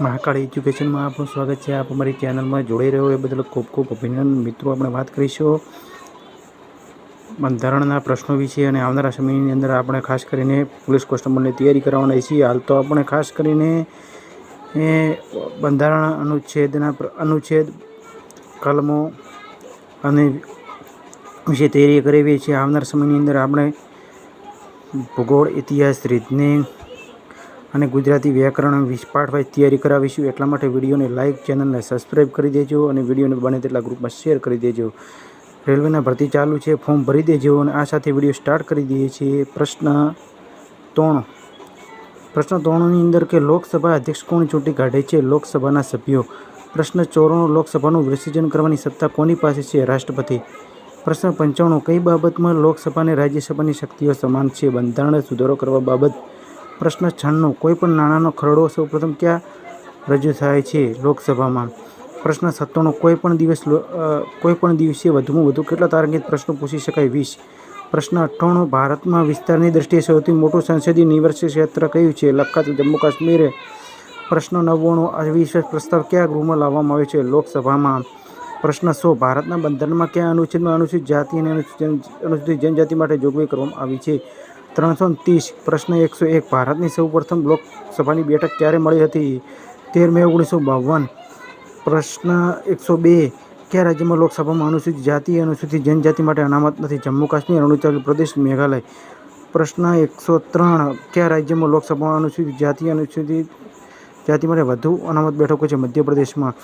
મહાકાળ એજ્યુકેશનમાં આપનું સ્વાગત છે. આપ અમારી ચેનલમાં જોડાઈ રહ્યો એ બદલ ખૂબ ખૂબ અભિનંદન. મિત્રો, આપણે વાત કરીશું બંધારણના પ્રશ્નો વિશે અને આવનારા સમયની અંદર આપણે ખાસ કરીને પોલીસ કોન્સ્ટેબલની તૈયારી કરવાના છીએ હાલ તો આપણે ખાસ કરીને એ બંધારણ અનુચ્છેદના અનુચ્છેદ કલમો અને વિશે તૈયારી કરાવીએ છીએ આવનાર સમયની અંદર આપણે ભૂગોળ, ઇતિહાસ રીઝનિંગ અને ગુજરાતી વ્યાકરણ પાઠ વાઇઝ તૈયારી કરાવીશું. એટલા માટે વિડીયોને લાઇક ચેનલને સબસ્ક્રાઈબ કરી દેજો અને વિડીયોને બને તેટલા ગ્રુપમાં શેર કરી દેજો. રેલવેના ભરતી ચાલુ છે, ફોર્મ ભરી દેજો અને આ સાથે વીડિયો સ્ટાર્ટ કરી દઈએ છીએ. પ્રશ્ન ત્રણ. પ્રશ્ન ત્રણની અંદર કે લોકસભા અધ્યક્ષ કોણ ચૂંટી કાઢે છે? લોકસભાના સભ્યો. પ્રશ્ન ચોરાણું લોકસભાનું વિસર્જન કરવાની સત્તા કોની પાસે છે? રાષ્ટ્રપતિ. પ્રશ્ન પંચાણું. કઈ બાબતમાં લોકસભા અને રાજ્યસભાની શક્તિઓ સમાન છે? બંધારણ સુધારો કરવા બાબત. પ્રશ્ન છન્નું. કોઈ પણ નાણાંનો ખરડો સૌપ્રથમ ક્યાં રજૂ થાય છે લોકસભામાં? પ્રશ્ન સત્તાણું કોઈપણ દિવસ લો- અ, કોઈ પણ દિવસે વધુમાં વધુ કેટલા તારાંકિત પ્રશ્નો પૂછી શકાય? વીસ. પ્રશ્ન અઠ્ઠાણું ભારતમાં વિસ્તારની દ્રષ્ટિએ સૌથી મોટું સંસદીય નિવર્ષ ક્ષેત્ર કયું છે? લખાત જમ્મુ કાશ્મીર. પ્રશ્ન નવ્વાણું અવિશ્વાસ પ્રસ્તાવ કયા ગૃહમાં લાવવામાં આવ્યો છે લોકસભામાં? પ્રશ્ન સો ભારતના બંધારણમાં કયા અનુચ્છેદમાં અનુસૂચિત જાતિ અને અનુસૂચિત જનજાતિ માટે જોગવાઈ કરવામાં આવી છે? ત્રણસો ત્રીસ, પ્રશ્ન એકસો એક. ભારતની સૌપ્રથમ લોકસભાની બેઠક ક્યારે મળી હતી? તેર મે ઓગણીસો બાવન. પ્રશ્ન એકસો બે. કયા રાજ્યમાં લોકસભામાં અનુસૂચિત જાતિ અનુસૂચિત જનજાતિ માટે અનામત નથી? જમ્મુ કાશ્મીર, અરુણાચલ પ્રદેશ, મેઘાલય. પ્રશ્ન એકસો ત્રણ. કયા રાજ્યમાં લોકસભામાં અનુસૂચિત જાતિ અનુસૂચિત જાતિ માટે વધુ અનામત બેઠકો છે મધ્યપ્રદેશમાં?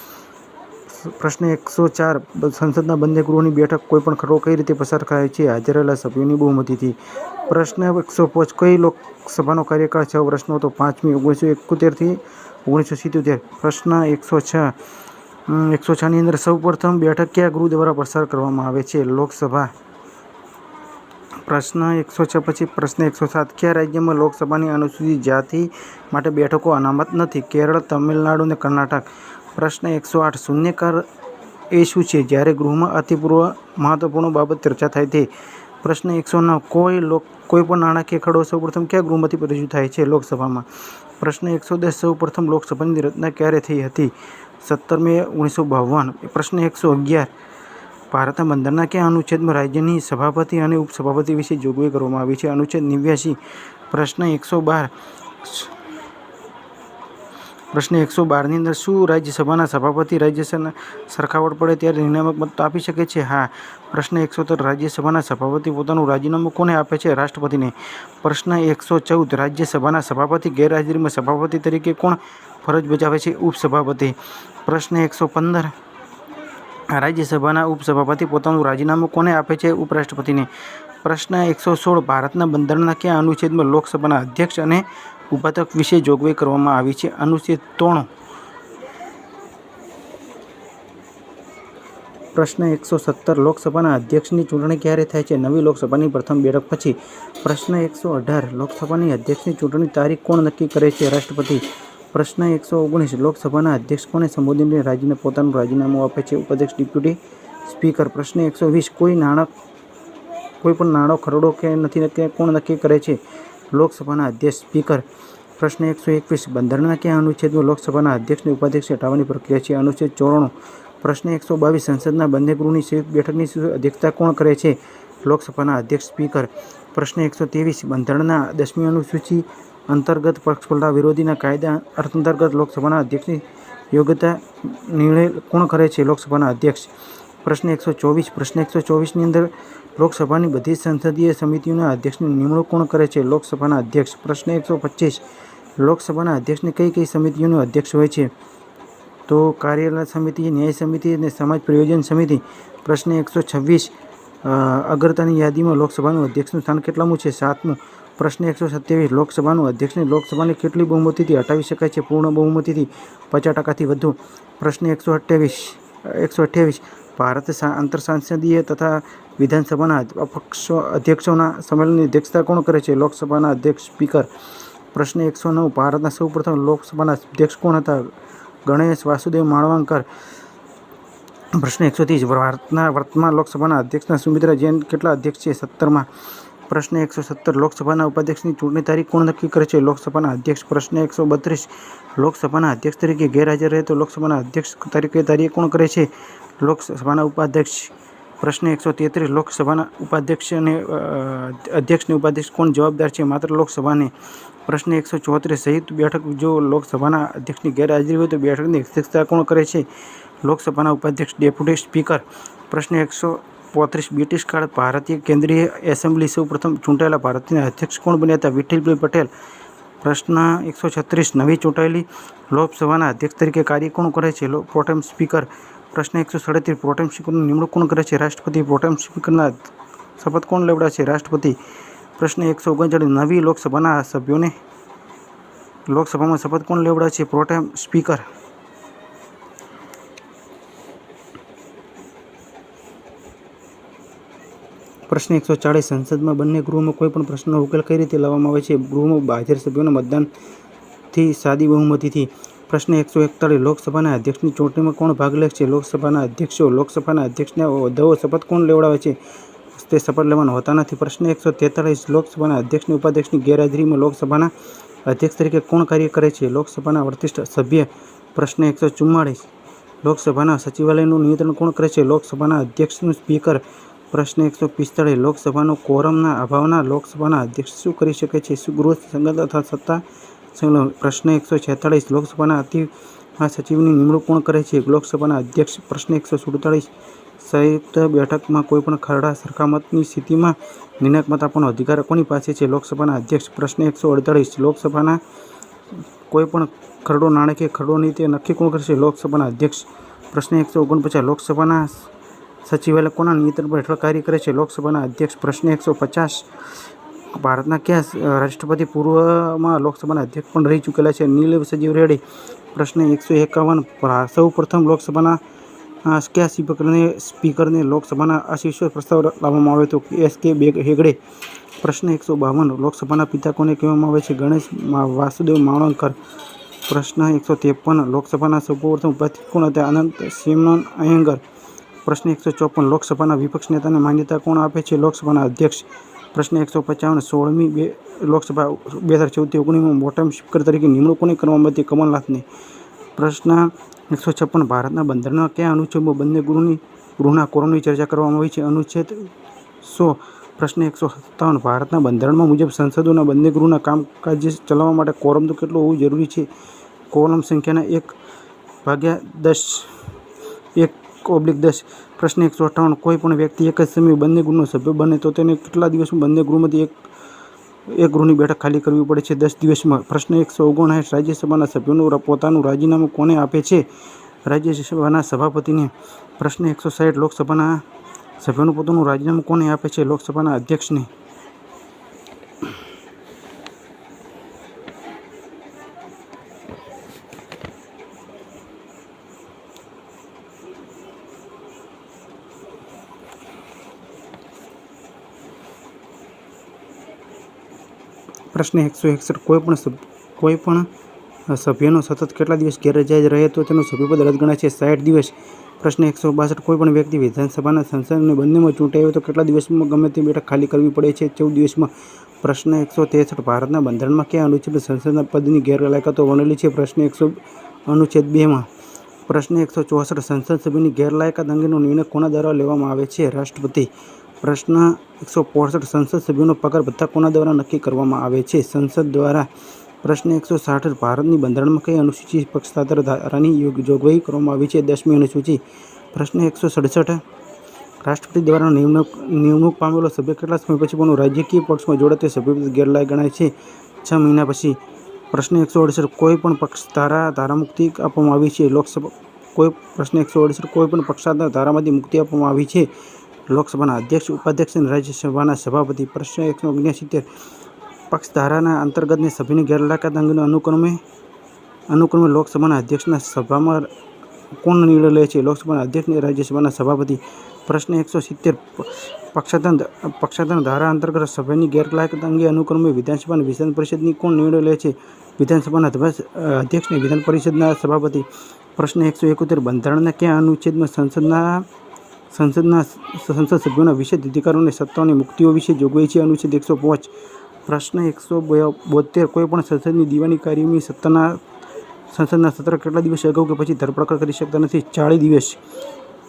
પ્રશ્ન એકસો ચાર, સંસદના બંને ગૃહોની બેઠક કોઈપણ ખરડો કઈ રીતે પસાર થાય છે? હાજર રહેલા સભ્યોની બહુમતીથી. પ્રશ્ન એકસો પાંચ કઈ લોકસભાનો કાર્યકાળ છ વર્ષનો? હતો પાંચમી ઓગણીસો એકોતેરથી ઓગણીસો સિત્યોતેર પ્રશ્ન એકસો છ એકસો છની અંદર સૌપ્રથમ બેઠક કયા ગૃહ દ્વારા પસાર કરવામાં આવે છે? લોકસભા. પ્રશ્ન એકસો છ પછી પ્રશ્ન એકસો સાત, કયા રાજ્યમાં લોકસભાની અનુસૂચિત જાતિ માટે બેઠકો અનામત નથી? કેરળ, તમિલનાડુ અને કર્ણાટક. પ્રશ્ન એકસો આઠ શૂન્યકાર એ શું છે? જ્યારે ગૃહમાં અતિપૂર્વ મહત્વપૂર્ણ બાબત ચર્ચા થાય તે પ્રશ્ન એકસો નવ, કોઈ લોક, કોઈ પણ નાણાકીય ખરડો સૌપ્રથમ કયા ગૃહમાંથી રજૂ થાય છે લોકસભામાં? પ્રશ્ન એકસો દસ, સૌપ્રથમ લોકસભાની રચના ક્યારે થઈ હતી? સત્તર મે ઓગણીસો બાવન. પ્રશ્ન એકસો અગિયાર, ભારતના બંધારણના કયા અનુચ્છેદમાં રાજ્યની સભાપતિ અને ઉપસભાપતિ વિશે જોગવાઈ કરવામાં આવી છે? અનુચ્છેદ નેવ્યાસી. પ્રશ્ન એકસો બાર પ્રશ્ન એકસો બારની અંદર શું રાજ્યસભાના સભાપતિ રાજ્યસભાના સરખાવટ પડે ત્યારે નિયામક મત આપી શકે છે? હા. પ્રશ્ન એકસો તેર રાજ્યસભાના સભાપતિ પોતાનું રાજીનામું કોને આપે છે? રાષ્ટ્રપતિને. પ્રશ્ન એકસો ચૌદ, રાજ્યસભાના સભાપતિ ગેરહાજરીમાં સભાપતિ તરીકે કોણ ફરજ બજાવે છે? ઉપસભાપતિ. પ્રશ્ન એકસો પંદર, રાજ્યસભાના ઉપસભાપતિ પોતાનું રાજીનામું કોને આપે છે? ઉપરાષ્ટ્રપતિને. પ્રશ્ન એકસો સોળ, ભારતના બંધારણના કયા અનુચ્છેદમાં લોકસભાના અધ્યક્ષ અને ઉપાધ્યક્ષ વિશે જોગવાઈ કરવામાં આવી છે. અનુચ્છેદ ત્રણ, પ્રશ્ન એકસો સત્તર, લોકસભાના અધ્યક્ષની ચૂંટણી ક્યારે થાય છે? નવી લોકસભાની પ્રથમ બેઠક પછી પ્રશ્ન એકસો અઢાર, લોકસભાની અધ્યક્ષની ચૂંટણી તારીખ કોણ નક્કી કરે છે? રાષ્ટ્રપતિ, પ્રશ્ન એકસો ઓગણીસ, લોકસભાના અધ્યક્ષ કોને સંબોધીને રાજ્યને પોતાનું રાજીનામું આપે છે? ઉપાધ્યક્ષ, ડેપ્યુટી સ્પીકર, પ્રશ્ન એકસો વીસ, કોઈ નાણાં, કોઈ પણ નાણો ખરડો કે નથી નક્કી કોણ નક્કી કરે છે? લોકસભાના અધ્યક્ષ સ્પીકર પ્રશ્ન એકસો એકવીસ, બંધારણના કયા અનુચ્છેદમાં લોકસભાના અધ્યક્ષને ઉપાધ્યક્ષ હટાવવાની પ્રક્રિયા છે? અનુચ્છેદ ચોરાણું. પ્રશ્ન એકસો બાવીસ, સંસદના બંને ગૃહની સંયુક્ત બેઠકની અધ્યક્ષતા કોણ કરે છે? લોકસભાના અધ્યક્ષ સ્પીકર પ્રશ્ન એકસો ત્રેવીસ, બંધારણના દસમી અનુસૂચિ અંતર્ગત પક્ષપલટા વિરોધીના કાયદા અંતર્ગત લોકસભાના અધ્યક્ષની યોગ્યતા નિર્ણય કોણ કરે છે? લોકસભાના અધ્યક્ષ પ્રશ્ન એકસો ચોવીસ. પ્રશ્ન એકસો ચોવીસની અંદર લોકસભાની બધી સંસદીય સમિતિઓના અધ્યક્ષની નિમણૂક કોણ કરે છે? લોકસભાના અધ્યક્ષ. પ્રશ્ન એકસો પચીસ. લોકસભાના અધ્યક્ષની કઈ કઈ સમિતિઓનો અધ્યક્ષ હોય છે? તો કાર્યાલય સમિતિ, ન્યાય સમિતિ અને સમાજ પ્રયોજન સમિતિ. પ્રશ્ન એકસો છવ્વીસ. અગ્રતાની યાદીમાં લોકસભાનું અધ્યક્ષનું સ્થાન કેટલામું છે? સાતમું. પ્રશ્ન એકસો સત્યાવીસ. લોકસભાનું અધ્યક્ષને લોકસભાની કેટલી બહુમતીથી હટાવી શકાય છે? પૂર્ણ બહુમતીથી પચાસ ટકાથી વધુ. પ્રશ્ન એકસો અઠ્યાવીસ. એકસો અઠ્યાવીસ. ભારત આંતર આંતરસાંસદીય તથા વિધાનસભાના અપક્ષો, અધ્યક્ષોના સંમેલનની અધ્યક્ષતા કોણ કરે છે? લોકસભાના અધ્યક્ષ સ્પીકર. પ્રશ્ન એકસો નવ. ભારતના સૌપ્રથમ લોકસભાના અધ્યક્ષ કોણ હતા? ગણેશ વાસુદેવ માણવાંકર પ્રશ્ન એકસો ત્રીસ. ભારતના વર્તમાન લોકસભાના અધ્યક્ષના સુમિત્રા જૈન કેટલા અધ્યક્ષ છે? સત્તરમાં. પ્રશ્ન એકસો સત્તર. લોકસભાના ઉપાધ્યક્ષની ચૂંટણી તારીખ કોણ નક્કી કરે છે? લોકસભાના અધ્યક્ષ. પ્રશ્ન એકસો બત્રીસ. લોકસભાના અધ્યક્ષ તરીકે ગેરહાજર રહે તો લોકસભાના અધ્યક્ષ તરીકે તારીખ કોણ કરે છે? લોકસભાના ઉપાધ્યક્ષ પ્રશ્ન એકસો તેત્રીસ લોકસભાના ઉપાધ્યક્ષ અને અ, ઉપાધ્યક્ષ કોણ જવાબદાર છે? માત્ર લોકસભાને. પ્રશ્ન એકસો ચોત્રીસ સહિત બેઠક જો લોકસભાના અધ્યક્ષની ગેરહાજરી હોય તો બેઠકની અધ્યક્ષતા કોણ કરે છે? લોકસભાના ઉપાધ્યક્ષ ડેપ્યુટી સ્પીકર. પ્રશ્ન એકસો પોત્રીસ બ્રિટિશ કાળ ભારતીય કેન્દ્રીય એસેમ્બલી સૌ પ્રથમ ચૂંટાયેલા ભારતના અધ્યક્ષ કોણ બન્યા હતા? વિઠ્ઠલભાઈ પટેલ. પ્રશ્ન એકસો છત્રીસ નવી ચૂંટાયેલી લોકસભાના અધ્યક્ષ તરીકે કાર્ય કોણ કરે છે? લો- પ્રોટેમ સ્પીકર. પ્રશ્ન એકસો સાડત્રીસ પ્રોટેમ સ્પીકરની નિમણૂક કોણ કરે છે? રાષ્ટ્રપતિ પ્રોટેમ સ્પીકરના શપથ કોણ લેવડાવે છે? રાષ્ટ્રપતિ પ્રશ્ન એકસો ઓગણચાળીસ, નવી લોકસભાના સભ્યોને લોકસભામાં શપથ કોણ લેવડાવે છે? Pro tem speaker. પ્રશ્ન એકસો ચાળીસ, સંસદમાં બંને ગૃહમાં કોઈ પણ પ્રશ્નનો ઉકેલ કઈ રીતે લાવવામાં આવે છે? ગૃહમાં હાજર સભ્યોના મતદાનથી સાદી બહુમતીથી પ્રશ્ન એકસો એકતાળીસ. લોકસભાના અધ્યક્ષની ચૂંટણીમાં કોણ ભાગ લે છે? લોકસભાના અધ્યક્ષો, લોકસભાના અધ્યક્ષને હોદ્દાઓ શપથ કોણ લેવડાવે છે? તે શપથ લેવાના હોતા નથી. પ્રશ્ન એકસો તેતાળીસ. લોકસભાના અધ્યક્ષની ઉપાધ્યક્ષની ગેરહાજરીમાં લોકસભાના અધ્યક્ષ તરીકે કોણ કાર્ય કરે છે? લોકસભાના વરિષ્ઠ સભ્ય પ્રશ્ન એકસો ચુમ્માળીસ. લોકસભાના સચિવાલયનું નિયંત્રણ કોણ કરે છે? લોકસભાના અધ્યક્ષનું સ્પીકર પ્રશ્ન એકસો પિસ્તાળીસ. લોકસભાનો કોરમના અભાવના લોકસભાના અધ્યક્ષ શું કરી શકે છે? શું ગૃહ સંગત અથવા સત્તા પ્રશ્ન એકસો છેતાળીસ. લોકસભાના અતિ સચિવની નિમણૂક કોણ કરે છે? લોકસભાના અધ્યક્ષ પ્રશ્ન એકસો સુડતાળીસ. સંયુક્ત બેઠકમાં કોઈપણ ખરડા સરખામતની સ્થિતિમાં નિર્ણાયક મત આપવાનો અધિકાર કોની પાસે છે? લોકસભાના અધ્યક્ષ પ્રશ્ન એકસો અડતાળીસ. લોકસભાના કોઈપણ ખરડો નાણાકીય ખરડો નહીં, તે નક્કી કોણ કરશે? લોકસભાના અધ્યક્ષ પ્રશ્ન એકસો ઓગણપચાસ. લોકસભાના સચિવાલય કોના નિયંત્રણ હેઠળ કાર્ય કરે છે? લોકસભાના અધ્યક્ષ પ્રશ્ન એકસો પચાસ. ભારતના કયા રાષ્ટ્રપતિ પૂર્વમાં લોકસભાના અધ્યક્ષ પણ રહી ચૂકેલા છે. નીલ સજીવ રેડ્ડી, પ્રશ્ન એકસો એકાવન સૌ પ્રથમ લોકસભાના કયા સ્પીકરને સ્પીકરને લોકસભાના અશિષ્ય પ્રસ્તાવ લાવવામાં આવ્યો હતો? એસ કે બેગ હેગડે, પ્રશ્ન એકસો બાવન, લોકસભાના પિતા કોને કહેવામાં આવે છે? ગણેશ વાસુદેવ માવણકર પ્રશ્ન એકસો ત્રેપન, લોકસભાના સૌપ્રથમ ઉપાધ્યક્ષ કોણ હતા? અનંત સિમનન અયંગર પ્રશ્ન એકસો ચોપન, લોકસભાના વિપક્ષ નેતાને માન્યતા કોણ આપે છે? લોકસભાના અધ્યક્ષ પ્રશ્ન એકસો પચાવન સોળમી બે લોકસભા બે હજાર ચૌદથી ઓગણીસમાં મોટા સ્પીકર તરીકે નિમણૂક કોની કરવામાં હતી? કમલનાથની. પ્રશ્ન એકસો છપ્પન, ભારતના બંધારણના કયા અનુચ્છેદમાં બંને ગૃહની ગૃહના કોરમની ચર્ચા કરવામાં આવી છે? અનુચ્છેદ સો. પ્રશ્ન એકસો સત્તાવન, ભારતના બંધારણમાં મુજબ સંસદોના બંને ગૃહના કામકાજ ચલાવવા માટે કોરમ તો કેટલું હોવું જરૂરી છે? કોરમ સંખ્યાના એક ભાગ્યા દસ, એક ઓબ્લિક દસ. પ્રશ્ન એકસો અઠાવન કોઈ પણ વ્યક્તિ એક જ સમયે બંને ગૃહનો સભ્ય બને તો તેને કેટલા દિવસમાં બંને ગૃહમાંથી એક એક ગૃહની બેઠક ખાલી કરવી પડે છે? દસ દિવસમાં. પ્રશ્ન એકસો ઓગણસાઠ રાજ્યસભાના સભ્યોનું પોતાનું રાજીનામું કોને આપે છે? રાજ્યસભાના સભાપતિને પ્રશ્ન એકસો સાઠ લોકસભાના સભ્યોનું પોતાનું રાજીનામું કોને આપે છે? લોકસભાના અધ્યક્ષને પ્રશ્ન એકસો એકસઠ, કોઈ પણ સભ સભ્યનો સતત કેટલા દિવસ ગેરહાજર રહે તો તેનું સભ્યપદ રદ ગણાય છે. સાઠ દિવસ, પ્રશ્ન એકસો બાસઠ કોઈપણ વ્યક્તિ વિધાનસભાના સંસદને બંનેમાં ચૂંટાઈ હોય તો કેટલા દિવસમાં ગમે તે બેઠક ખાલી કરવી પડે છે? ચૌદ દિવસમાં. પ્રશ્ન એકસો ત્રેસઠ ભારતના બંધારણમાં ક્યાં અનુચ્છેદ સંસદના પદની ગેરલાયકાતો વર્ણેલી છે? પ્રશ્ન એકસો, અનુચ્છેદ બેમાં. પ્રશ્ન એકસો ચોસઠ, સંસદ સભ્યની ગેરલાયકાત અંગેનો નિર્ણય કોના દ્વારા લેવામાં આવે છે? રાષ્ટ્રપતિ પ્રશ્ન એકસો પોસઠ સંસદ સભ્યોનો પગાર ભથ્થા કોના દ્વારા નક્કી કરવામાં આવે છે? સંસદ દ્વારા પ્રશ્ન એકસો સાઠ ભારતની બંધારણમાં કઈ અનુસૂચિ પક્ષાધાર ધારાની જોગવાઈ કરવામાં આવી છે? દસમી અનુસૂચિ. પ્રશ્ન એકસો સડસઠ. રાષ્ટ્રપતિ દ્વારા નિમણૂક નિમણૂક પામેલો સભ્ય કેટલા સમય પછી પણ રાજકીય પક્ષમાં જોડે તે સભ્ય ગેરલાયક ગણાય છે? છ મહિના પછી. પ્રશ્ન એકસો અડસઠ. કોઈ પણ પક્ષ ધારા, ધારામુક્તિ આપવામાં આવી છે? લોકસભા, કોઈ, પ્રશ્ન એકસો અડસઠ. કોઈ પણ પક્ષાધાર ધારામાંથી મુક્તિ આપવામાં આવી છે? લોકસભાના અધ્યક્ષ, ઉપાધ્યક્ષ અને રાજ્યસભાના સભાપતિ પ્રશ્ન એકસો ઓગણસિત્તેર પક્ષ ધારાના અંતર્ગતની સભ્યની ગેરલાકાત અંગેના અનુક્રમે અનુક્રમે લોકસભાના અધ્યક્ષના સભામાં કોણ નિર્ણય લે છે? લોકસભાના અધ્યક્ષ અને રાજ્યસભાના સભાપતિ પ્રશ્ન એકસો સિત્તેર પક્ષાધન પક્ષાધન ધારા અંતર્ગત સભ્યની ગેરલાયકાત અંગે અનુક્રમે વિધાનસભા વિધાન પરિષદની કોણ નિર્ણય લે છે? વિધાનસભાના અધ્યક્ષને અધ્યક્ષ વિધાન પરિષદના સભાપતિ પ્રશ્ન એકસો એકોતેર બંધારણના કયા અનુચ્છેદમાં સંસદના સંસદના સંસદ સભ્યોના વિશેષ અધિકારોને સત્તાઓની મુક્તિઓ વિશે જોગવાઈ છે. અનુચ્છેદ એકસો પાંચ, પ્રશ્ન એકસો બોતેર કોઈપણ સંસદની દીવાની કાર્યની સત્તાના, સંસદના સત્ર કેટલા દિવસ અગાઉ કે પછી ધરપકડ કરી શકતા નથી? ચાળીસ દિવસ.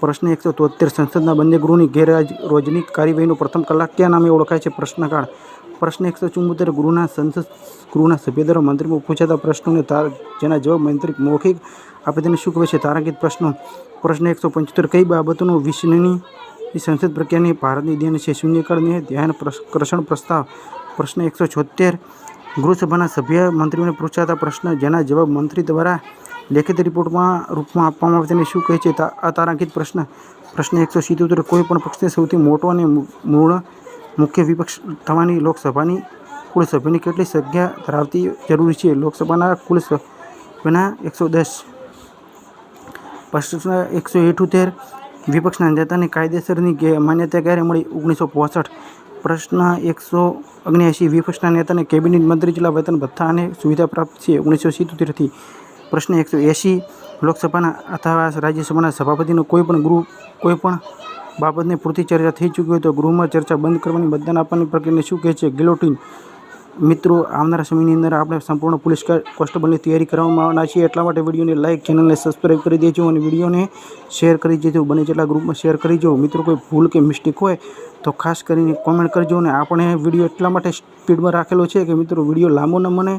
પ્રશ્ન એકસો તોતેર સંસદના બંને ગૃહની ગેરરાજ રોજની કાર્યવાહીનો પ્રથમ કલાક કયા નામે ઓળખાય છે? પ્રશ્નકાળ પ્રશ્ન એકસો ચુમ્મોતેર ગૃહના સંસદ ગૃહના સભ્ય દ્વારા મંત્રીમાં પૂછાતા પ્રશ્નોને જેના જવાબ મંત્રી મૌખિક આપે તેને શું કહે છે? તારાંકિત પ્રશ્નો. પ્રશ્ન એકસો પંચોતેર. કઈ બાબતોનો વિશ્વની સંસદ પ્રક્રિયાની ભારતની દેન છે? શૂન્યકાળની ધ્યાન પ્રસરણ પ્રસ્તાવ. પ્રશ્ન એકસો છોતેર. ગૃહસભાના સભ્ય મંત્રીઓને પૂછાતા પ્રશ્ન, જેના જવાબ મંત્રી દ્વારા લેખિત રિપોર્ટમાં રૂપમાં આપવામાં આવે તેને શું કહે છે? આ તારાંકિત પ્રશ્ન. પ્રશ્ન એકસો સિત્યોતેર કોઈ પણ પક્ષને સૌથી મોટો અને મૂળ મુખ્ય વિપક્ષ થવાની લોકસભાની કુલ સભ્યોની કેટલી સંખ્યા ધરાવતી જરૂરી છે? લોકસભાના કુલ સભ્યના એકસો દસ. પ્રશ્ન એકસો એઠોતેર. વિપક્ષના નેતાને કાયદેસરની માન્યતા ક્યારે મળી? ઓગણીસો પોસઠ. પ્રશ્ન એકસો ઓગણ્યાસી વિપક્ષના નેતાને કેબિનેટ મંત્રી જેટલા વેતન, ભથ્થા અને સુવિધા પ્રાપ્ત છે? ઓગણીસો સિત્તોતેરથી પ્રશ્ન એકસો એંસી લોકસભાના અથવા રાજ્યસભાના સભાપતિનો કોઈ પણ ગૃહ કોઈ બાબતને પૂરતી ચર્ચા થઈ ચૂકી હોય તો ગૃહમાં ચર્ચા બંધ કરવાની મતદાન આપવાની પ્રક્રિયાને શું કહે છે? ગિલોટીન મિત્રો, આવનારા સમયની અંદર આપણે સંપૂર્ણ પોલીસ કોન્સ્ટેબલની તૈયારી કરવામાં આવવાના છીએ એટલા માટે વિડીયોને લાઇક ચેનલને સબસ્ક્રાઈબ કરી દેજો અને વિડીયોને શેર કરી દેજો. બને જેટલા ગ્રુપમાં શેર કરી જો મિત્રો, કોઈ ભૂલ કે મિસ્ટેક હોય તો ખાસ કરીને કોમેન્ટ કરજો અને આપણે વીડિયો એટલા માટે સ્પીડમાં રાખેલો છે કે મિત્રો, વીડિયો લાંબો ન બને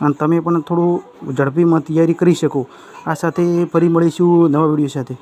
અને તમે પણ થોડું ઝડપીમાં તૈયારી કરી શકો. આ સાથે ફરી મળીશું નવા વીડિયો સાથે.